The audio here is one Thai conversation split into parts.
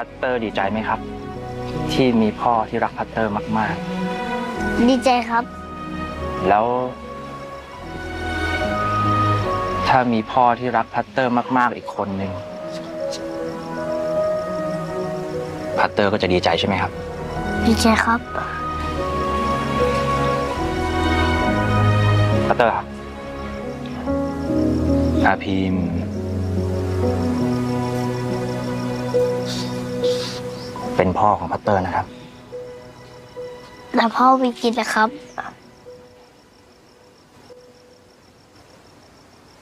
พัตเตอร์ดีใจไหมครับ ที่มีพ่อที่รักพัตเตอร์มากดีใจครับ ๆ แล้ว ถ้ามีพ่อที่รักพัตเตอร์มาก ๆ อีกคนหนึ่งพัตเตอร์ก็จะดีใจใช่ไหมครับ ดีใจครับ พัตเตอร์ครับอาพีม เป็นพ่อของพัตเตอร์นะครับแต่พ่อวิกิตนะครับ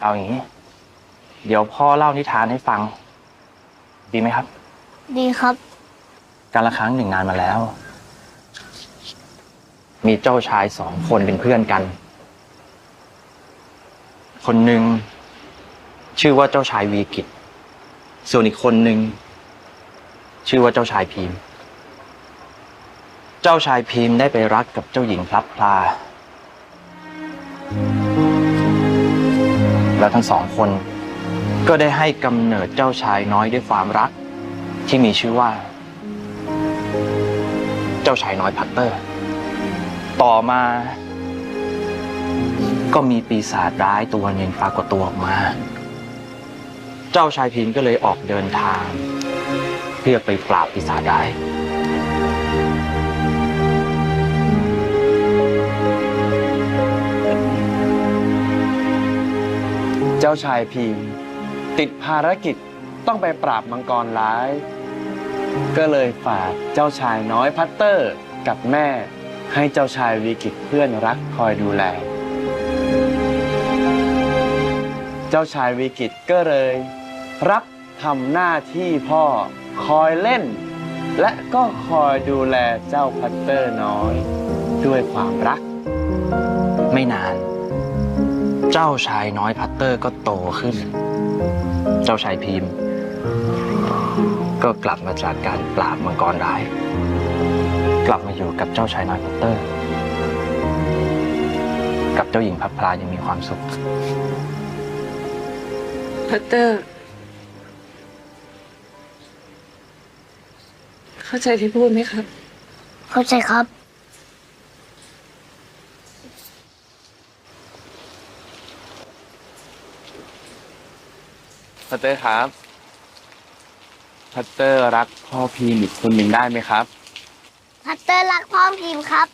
เอาอย่างนี้ เดี๋ยวพ่อเล่านิทานให้ฟัง ดีไหมครับ ดีครับ การละครั้งหนึ่งนานมาแล้ว มีเจ้าชายสองคนเป็นเพื่อนกัน คนหนึ่งชื่อว่าเจ้าชายวีกิตส่วนอีกคนหนึ่ง ชื่อว่าเจ้าชายพีมเจ้าชายพีมได้ไปรักกับเจ้าหญิงพลับพลา แล้วทั้งสองคนก็ได้ให้กำเนิดเจ้าชายน้อยด้วยความรัก ที่มีชื่อว่า เจ้าชายน้อยพัตเตอร์ ต่อมา ก็มีปีศาจร้ายตัวหนึ่งปรากฏตัวออกมา เจ้าชายพินก็เลยออกเดินทาง เพื่อไปปราบปีศาจร้เจ้าชายพีมติดภารกิจต้องไปปราบมังกรร้าย ก็เลยฝากเจ้าชายน้อยพัตเตอร์กับแม่ ให้เจ้าชายวีกิตเพื่อนรักคอยดูแล เจ้าชายวีกิตก็เลย รับทำหน้าที่พ่อ คอยเล่น และก็คอยดูแลเจ้าพัตเตอร์น้อย ด้วยความรัก ไม่นาน เจ้าชายน้อยพัตเตอร์ก็โตขึ้น เจ้าชายพิมพ์ ก็กลับมาจากการปราบมังกรร้าย กลับมาอยู่กับเจ้าชายน้อยพัตเตอร์ กับเจ้าหญิงพับพลายังมีความสุข พัตเตอร์ เข้าใจที่พูดไหมครับ เข้าใจครับ พัตเตอร์ครับ พัตเตอร์รักพ่อพีมอีกคนหนึ่งได้ไหมครับ พัตเตอร์รักพ่อพิมพ์ครับ